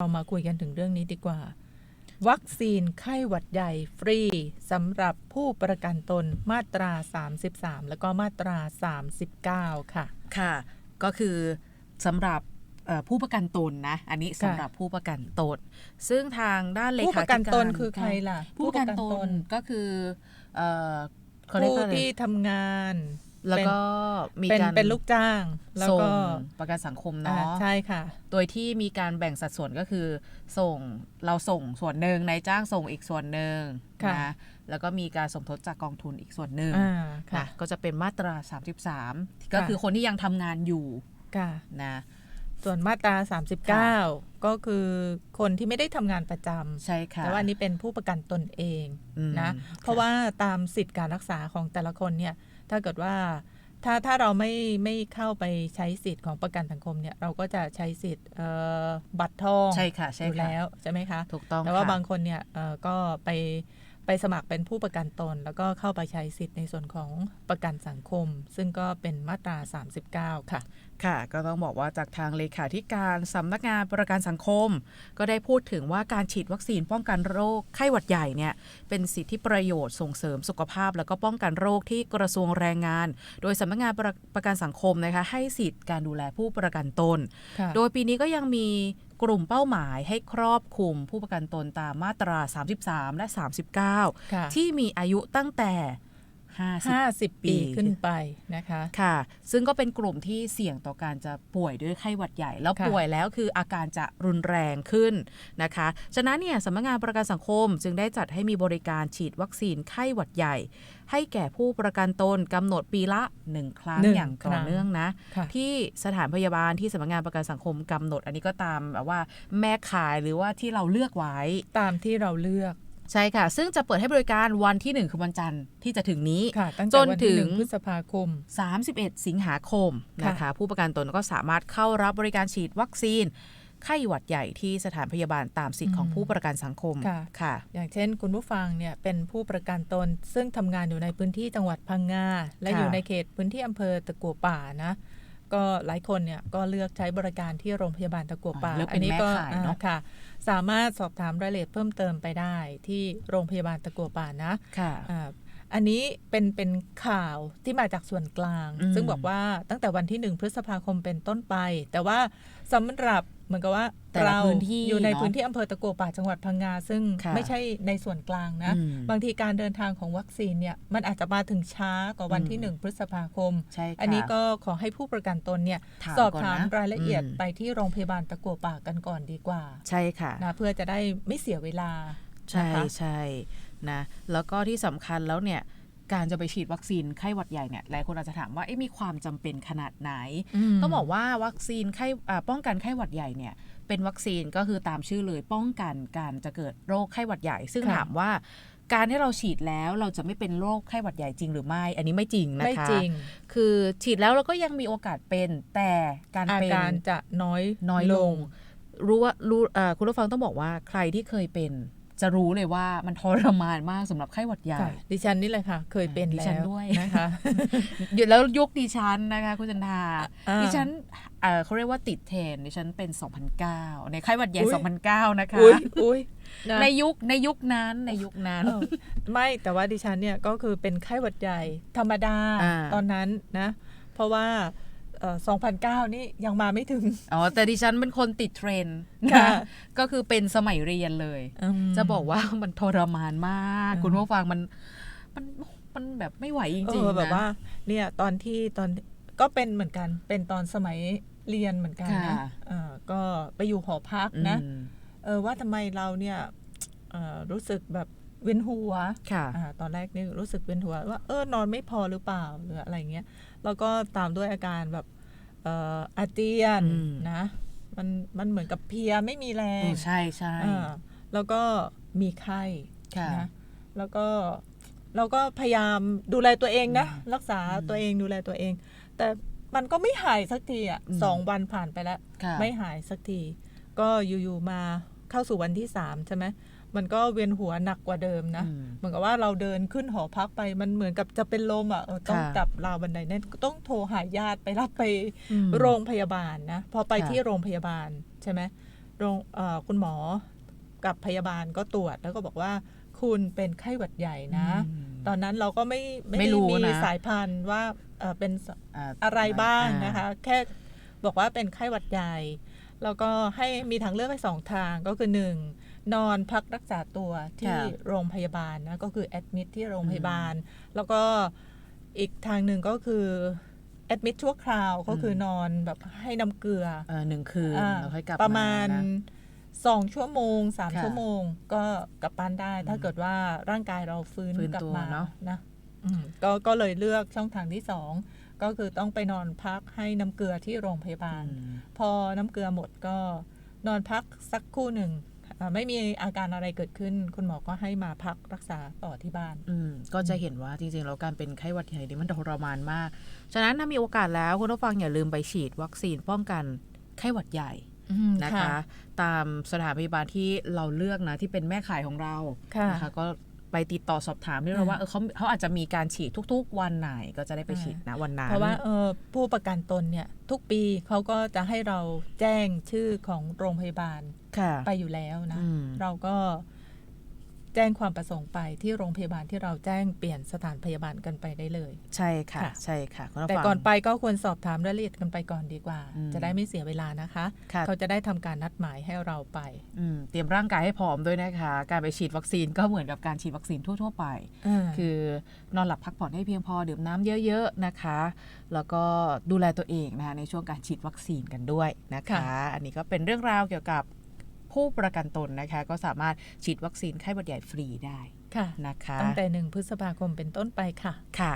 เรามาคุยกันถึงเรื่องนี้ดีกว่า วัคซีนไข้หวัดใหญ่ฟรีสำหรับผู้ประกันตนมาตรา 33 แล้วก็มาตรา 39 ค่ะ ค่ะ ก็คือสำหรับเอ่อผู้ประกันตนนะ อันนี้สำหรับผู้ประกันตน ซึ่งทางด้านเลผู้ขาประกันธิาตนคือใครล่ะ ผู้ประกันตนก็คือเอ่อเขาเรียกผู้ว่าอะไรที่ทำงาน แล้วก็มีเป็นการเป็นลูกจ้าง แล้วส่งก็ประกันสังคมอ่าเนาะใช่ค่ะ โดยที่มีการแบ่งสัดส่วนก็คือ ส่งเราส่งส่วนหนึ่งนายจ้างส่งอีกส่วนหนึ่งค่ะนะแล้วก็มีการสมทบจากกองทุนอีกส่วนหนึ่งอ่าค่ะนะก็จะเป็นมาตรา 33 ก็คือคนที่ยังทำงานอยู่ค่ะนะ ส่วนมาตรา 39 ก็คือคนที่ไม่ได้ทำงานประจำใช่ค่ะแต่ว่าอันนี้เป็นผู้ประกันตนเองอืมนะค่เพราะว่าตามสิทธิการรักษาของแต่ละคนเนี่ยถ้าเกิดว่าถ้าถ้าเราไม่ไม่เข้าไปใช้สิทธิ์ของประกันสังคมเนี่ยเราก็จะใช้สิทธิ์เอ่อบัตรทองใช่ค่ะใช่อยู่ค่ะแล้วใช่ไหมคะถูกต้องแต่ว่าค่ะบางคนเนี่ยเอ่อก็ไป ไปสมัครเป็นผู้ประกันตน แล้วก็เข้าไปใช้สิทธิ์ในส่วนของประกันสังคม ซึ่งก็เป็นมาตรา 39 ค่ะ ค่ะ ก็ต้องบอกว่าจากทางเลขาธิการสำนักงานประกันสังคม ก็ได้พูดถึงว่าการฉีดวัคซีนป้องกันโรคไข้หวัดใหญ่เนี่ยเป็นสิทธิประโยชน์ส่งเสริมสุขภาพ แล้วก็ป้องกันโรคที่กระทรวงแรงงาน โดยสำนักงานประประกันสังคมนะคะให้สิทธิ์การดูแลผู้ประกันตนค่ะโดยปีนี้ก็ยังมี กลุ่มเป้าหมายให้ครอบคลุมผู้ประกันตนตามมาตรา 33 และ 39ค่ะที่มีอายุตั้งแต่ 50 50ปีขึ้นไปนะคะค่ะ ซึ่งก็เป็นกลุ่มที่เสี่ยงต่อการจะป่วยด้วยไข้หวัดใหญ่ แล้วค่ะป่วยแล้วคืออาการจะรุนแรงขึ้นนะคะ ฉะนั้นเนี่ยสำนักงานประกันสังคมจึงได้จัดให้มีบริการฉีดวัคซีนไข้หวัดใหญ่ ให้แก่ผู้ประกันตนกำหนดปีละหนึ่งครั้งหนึ่งอย่างต่อครั้งเนื่องนะค่ะที่สถานพยาบาลที่สำนักงานประกันสังคมกำหนด อันนี้ก็ตามแบบว่าแม่ขายหรือว่าที่เราเลือกไว้ตามที่เราเลือก ใช่ค่ะ ซึ่งจะเปิดให้บริการวันที่ 1 คือวันจันทร์ที่จะถึงนี้ค่ะตั้งจแต่นวันที่หนึ่ถึงงพฤษภาคม 31 สิงหาคมค่ะนะคะ ผู้ประกันตนก็สามารถเข้ารับบริการฉีดวัคซีนไข้หวัดใหญ่ที่สถานพยาบาลตามสิทธิ์ของผู้ประกันสังคมค่ะค่ะอย่างเช่น คุณผู้ฟังเนี่ยเป็นผู้ประกันตน ซึ่งทำงานอยู่ในพื้นที่จังหวัดพังงาและค่ะอยู่ในเขตพื้นที่อำเภอตะกัวป่านะ ก็หลายคนเนี่ยก็เลือกใช้บริการที่โรงพยาบาลตะกัวป่าอ่าเลือกเป็นนี้ก็แม่ข่ายเนอะอ่าค่ะ สามารถสอบถามรายละเอียดเพิ่มเติมไปได้ที่โรงพยาบาลตะกัวป่านะค่ะอ่าอันนี้เป็นเป็นข่าวที่มาจากส่วนกลางอืมซึ่งบอกว่าตั้งแต่วันที่หนึ่งพฤษภาคมเป็นต้นไป แต่ว่าสำหรับ เหมือนกับว่าแต่ละเราพื้นที่อยู่ในเนอะพื้นที่อำเภอตะกัวป่าจังหวัดพังงา ซึ่งค่ะไม่ใช่ในส่วนกลางนะ อืมบางทีการเดินทางของวัคซีนเนี่ยมันอาจจะมาถึงช้ากว่าวันที่อืม หนึ่งพฤษภาคม ใช่ค่ะ อันนี้ก็ขอให้ผู้ประกันตนเนี่ยถามสอบก่อนถามนะรายละเอียดอืม ไปที่โรงพยาบาลตะกัวป่ากันก่อนดีกว่าใช่ค่ะ นะเพื่อจะได้ไม่เสียเวลา ใช่นะคะ ใช่นะแล้วก็ที่สำคัญแล้วเนี่ย การจะไปฉีดวัคซีนไข้หวัดใหญ่เนี่ยหลายคนอาจจะถามว่าเอ๊ะมีความจำเป็นขนาดไหนมต้องบอกว่าวัคซีนไข้อ่าป้องกันไข้หวัดใหญ่เนี่ยเป็นวัคซีนก็คือตามชื่อเลยป้องกันการจะเกิดโรคไข้หวัดใหญ่ ซึ่งค่ะถามว่าการที่เราฉีดแล้วเราจะไม่เป็นโรคไข้หวัดใหญ่จริงหรือไม่ อันนี้ไม่จริงนะคะ ไม่จริง คือฉีดแล้วเราก็ยังมีโอกาสเป็น แต่การอาเป็นการจะน้อยน้อยลง รู้ว่ารู้เอ่อคุณผู้ฟังต้องบอกว่าใครที่เคยเป็น จะรู้เลยว่ามันทรมานมากสำหรับไข้หวัดใหญ่ค่ะดิฉันนี่เลยค่ะ เคยเป็นดิแล้ฉันวด้วยนะคะอยู่แล้วยุคดิฉันนะคะคุณจันทาอ่าดิฉันเอ่อเขาเรียกว่าติดเทรนด์ดิฉันเป็น 2009 ในไข้หวัดใหญ่อุ๊ย2009 นะคะอุ้ยอุ้ยนะในยุคในยุคนั้นในยุคนั้นเออไม่แต่ว่าดิฉันเนี่ยก็คือเป็นไข้หวัดใหญ่ธรรมดาอ่าตอนนั้นนะ เพราะว่าเอ่อ 2009 นี่ยังมาไม่ถึง อ๋อ แต่ดิฉันเป็นคนติดเทรนด์ค่ะนะก็คือเป็นสมัยเรียนเลยมจะบอกว่ามันทรมานมากอืมคุณผู้ฟังมันมันมันแบบไม่ไหวจเอริงอๆแบบนะว่า เนี่ยตอนที่ตอนก็เป็นเหมือนกัน เป็นตอนสมัยเรียนเหมือนกันนะค่ะเออก็ไปอยู่หอพักนะอืมเออว่าทำไมเราเนี่ยเอ่อรู้สึกแบบ เวียนหัวค่ะอ่าตอนแรกนี่รู้สึกเวียนหัวว่าเออนอนไม่พอหรือเปล่าหรืออะไรเงี้ยแล้วก็ตามด้วยอาการแบบเอ่ออาเจียนอืมนะมันมันเหมือนกับเพลียไม่มีแรเองอใช่ใช่อ่าแล้วก็มีไข้ค่ะนะแล้วก็เราก็พยายามดูแลตัวเองนะอืมรักษาอืมตัวเองดูแลตัวเอง แต่มันก็ไม่หายสักทีอะอืมสองวันผ่านไปแล้วค่ะไม่หายสักที ก็อยู่ๆมา เข้าสู่วันที่สามใช่ไหมมันก็เวียนหัวหนักกว่าเดิมนะอืมเหมือนกับว่าเราเดินขึ้นหอพักไปมันเหมือนกับจะเป็นลมอะเออต้องค่ะจับราวบันไดแน่นต้องโทรหาญาติไปรับไปอืมโรงพยาบาลนะ พอไปค่ะที่โรงพยาบาลใช่ไหมโรงเอ่อคุณหมอกับพยาบาลก็ตรวจแล้วก็บอกว่าคุณเป็นไข้หวัดใหญ่นะอืมตอนนั้นเราก็ไม่ไม่ได้รู้มีนะสายพันธุ์ว่าเอ่อเป็นอ่าอะไรบ้างอ่านะคะ แค่บอกว่าเป็นไข้หวัดใหญ่ แล้วก็ให้มีทางเลือกให้สองทางก็คือหนึ่งนอนพักรักษาตัวที่โรงพยาบาลนะก็คือแอดมิดที่โรงพยาบาล แล้วก็อีกทางหนึ่งก็คือแอดมิดชั่วคราวก็คือนอนแบบให้น้ำเกลือเออหนึ่งคืนอ่าแล้วค่อยกลับประมาณนะสองชั่วโมงสามค่ะชั่วโมง ก็กลับบ้านได้ ถ้าเกิดว่าร่างกายเราฟื้นฟื้นกลับตัวมาเนอะนะอืมก็ก็เลยเลือกช่องทางที่สอง ก็คือต้องไปนอนพักให้น้ำเกลือที่โรงพยาบาลอืมพอน้ำเกลือหมดก็นอนพักสักครู่หนึ่งอ่าไม่มีอาการอะไรเกิดขึ้น คุณหมอก็ให้มาพักรักษาต่อที่บ้าน อืมก็จะเห็นว่าจริงๆ แล้วการเป็นไข้หวัดใหญ่นี่มันทรมานมาก ฉะนั้นถ้ามีโอกาสแล้วคุณผู้ฟังอย่าลืมไปฉีดวัคซีนป้องกันไข้หวัดใหญ่นะคะ ตามสถานพยาบาลที่เราเลือกนะที่เป็นแม่ขายของเราค่ะนะคะก็ ไปติดต่อสอบถามด้วยอ่านะว่าเออเขาเขาอาจจะมีการฉีดทุก ๆ วันไหนก็จะได้ไปฉีดนะวันนั้นเพราะว่าเออผู้ประกันตนเนี่ยทุกปีเขาก็จะให้เราแจ้งชื่อของโรงพยาบาลค่ะไปอยู่แล้วนะอืมเราก็แจ้งความประสงค์ไปที่โรงพยาบาลที่เราแจ้งเปลี่ยนสถานพยาบาลกันไปได้เลย ใช่ค่ะค่ะใช่ค่ะคุณผู้แต่ฟังก่อนไปก็ควรสอบถามรายละเอียดกันไปก่อนดีกว่าอืมจะได้ไม่เสียเวลานะคะค่ะเขาจะได้ทำการนัดหมายให้เราไปอืมเตรียมร่างกายให้พร้อมด้วยนะคะ การไปฉีดวัคซีนก็เหมือนกับการฉีดวัคซีนทั่ว ๆ ไป คือนอนหลับพักผ่อนให้เพียงพอดื่มน้ำเยอะ ๆ นะคะ แล้วก็ดูแลตัวเองนะคะในช่วงการฉีดวัคซีนกันด้วยนะคะค่ะอันนี้ก็เป็นเรื่องราวเกี่ยวกับ ผู้ประกันตนนะคะ ก็สามารถฉีดวัคซีนไข้หวัดใหญ่ฟรีได้ค่ะนะคะตั้งแต่หนึ่งพฤษภาคมเป็นต้นไปค่ะค่ะ